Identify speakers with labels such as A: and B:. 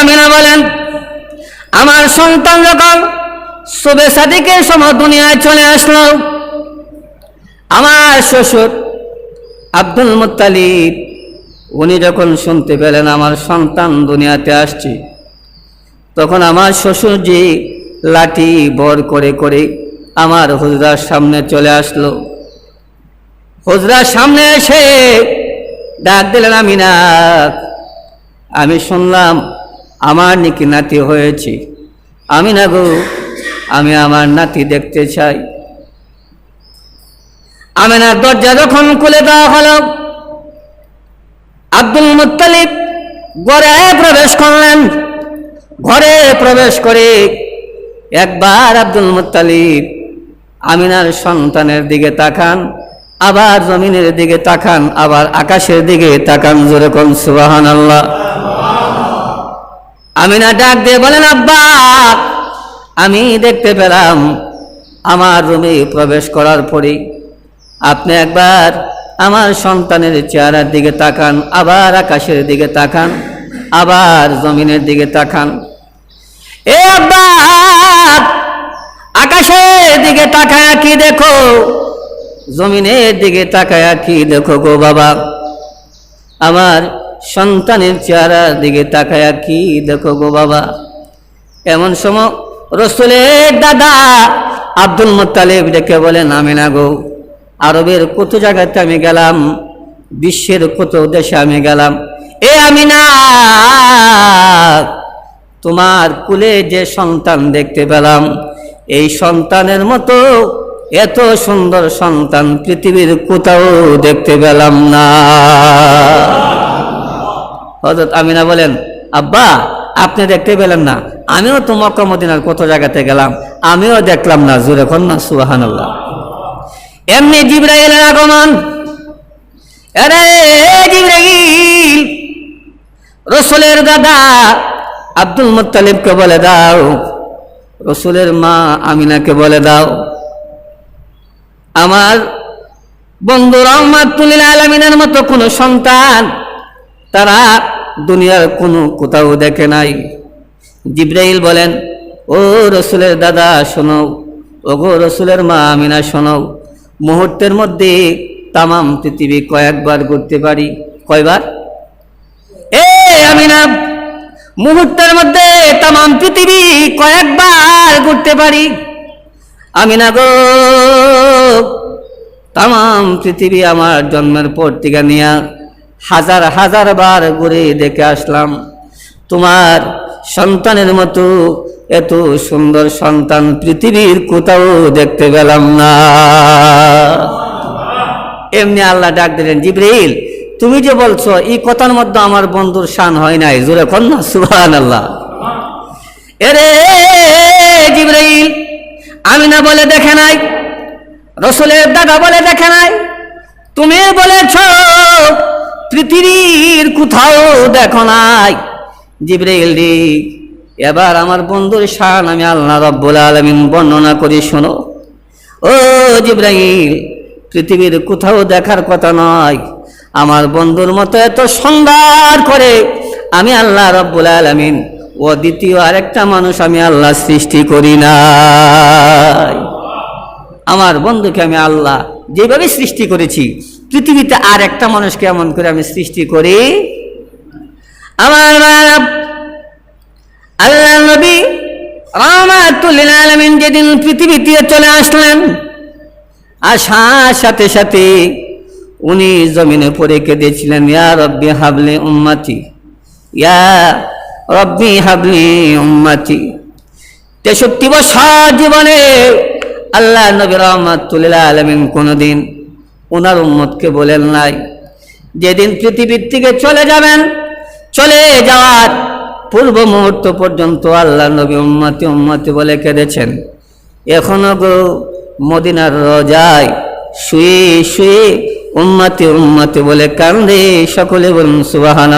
A: আমিনা বলেন? আমার সন্তান যখন শুভে সাদিকের সময় দুনিয়ায় চলে আসলো, আমার শ্বশুর আব্দুল মুত্তালিব, উনি যখন শুনতে পেলেন আমার সন্তান দুনিয়াতে আসছে, তখন আমার শ্বশুরজি লাঠি বর করে করে আমার হুজরার সামনে চলে আসলো। হুজরার সামনে এসে ডাক দিলেন আমি না আমি শুনলাম আমার নাকি নাতি হয়েছে। আমি না গো, আমি আমার নাতি দেখতে চাই। আমিনার দরজা যখন খুলে দেওয়া হলো, আব্দুল মুত্তালিব ঘরে প্রবেশ করলেন। ঘরে প্রবেশ করে একবার আব্দুল মুত্তালিব আমিনার সন্তানের দিকে তাকান, আবার জমিনের দিকে তাকান, আবার আকাশের দিকে তাকান, জোরে কোন সুবাহান আল্লাহ আমিনা ডাক দিয়ে বলেন, আব্বা, আমি দেখতে পেলাম আমার রুমে প্রবেশ করার পরে আপনি একবার আমার সন্তানের চেহারার দিকে তাকান, আবার আকাশের দিকে তাকান, আবার জমিনের দিকে তাকান। এ আব্বা, আকাশের দিকে তাকায় কি দেখো? জমিনের দিকে তাকায় কি দেখো গো বাবা? আমার সন্তানের চেহারার দিকে তাকায় কি দেখো গো বাবা? এমন সময় রসুলের দাদা আব্দুল মুত্তালিব ডেকে বলেন আমি না গো, আরবের কত জায়গাতে আমি গেলাম? বিশ্বের কত দেশে আমি গেলাম? এ আমি না তোমার কুলে যে সন্তান দেখতে পেলাম, এই সন্তানের মতো এত সুন্দর সন্তান পৃথিবীর কোথাও দেখতে পেলাম না। হজরত আমিনা বলেন, আব্বা, আপনি দেখতে পেলেন না। আমিও তো মক্কা মদিনার কত জায়গাতে গেলাম। আমিও দেখলাম না, জোরে কন না সুবাহান আল্লাহ এমনি জিব্রাইলের আগমন। আরে জিব্রাইল, রসুলের দাদা আব্দুল মুত্তালিবকে বলে দাও, রসুলের মা আমিনাকে বলে দাও, আমার বন্ধু রহমাতুল্লিল আলমিনের মতো কোনো সন্তান তারা দুনিয়ার কোনো কোথাও দেখে নাই। জিব্রাইল বলেন, ও রসুলের দাদা, শোনো। ও গো রসুলের মা, আমিনা, শোনো। মুহূর্তের মধ্যে তামাম পৃথিবী কয়েকবার ঘুরতে পারি। কয়বার? এ আমিনা, মুহূর্তের মধ্যে তামাম পৃথিবী কয়েকবার ঘুরতে পারি। আমিনা গো, তামাম পৃথিবী আমার জন্মের পর থেকে নিয়ে হাজার হাজার বার ঘুরে দেখে আসলাম। তোমার সন্তানের মতো এত সুন্দর সন্তান পৃথিবীর কোথাও দেখতে পেলাম না। এমনি আল্লাহ ডাক দিলেন জিব্রাইল তুমি যে বলছো, এই কথার মধ্যে আমার বন্ধুর শান হয় নাই। জোরে কন না সুবহান আল্লাহ এরে জিব্রাইল আমি না বলে দেখে নাই, রসুলের দাদা বলে দেখে নাই। তুমি বলেছ পৃথিবীর কোথাও দেখো নাই। জিব্রাইল রে, এবার আমার বন্ধুর শান আমি আল্লাহ রব্বুল আলমিন বর্ণনা করি শোনো। ও জিব্রাইল, পৃথিবীর কোথাও দেখার কথা নয়। আমার বন্ধুর মতো এত সুন্দর করে আমি আল্লাহ রব্বুল আলমিন, ও দ্বিতীয় আরেকটা মানুষ আমি আল্লাহ সৃষ্টি করি নাই। আমার বন্ধুকে আমি আল্লাহ যেভাবে সৃষ্টি করেছি পৃথিবীতে আর একটা মানুষকে এমন করে আমি সৃষ্টি করি। আমার আল্লাহ নবী রহমাতুল্লিল আলমিন যেদিন পৃথিবীতে চলে আসলেন, আসার সাথে সাথে উনি জমিনে পড়ে কেঁদেছিলেন, ইয়া রব্বি হাবলি উম্মাতি, ইয়া রব্বি হাবলি উম্মাতি। তেষট্টি বছর জীবনে আল্লাহ নবী রহমাতুল্লাহ আলমিন কোনোদিন ওনার উম্মতকে বলেন নাই। যেদিন পৃথিবীর থেকে চলে যাবেন, চলে যাওয়ার পূর্ব মুহূর্ত পর্যন্ত আল্লাহ নবী উম্মতি উম্মতি বলে কেঁদেছেন। এখনও গো মদিনার রজায় শুয়ে শুয়ে উম্মতি উম্মতি বলে কান্দে সকলে বলুন সুবাহান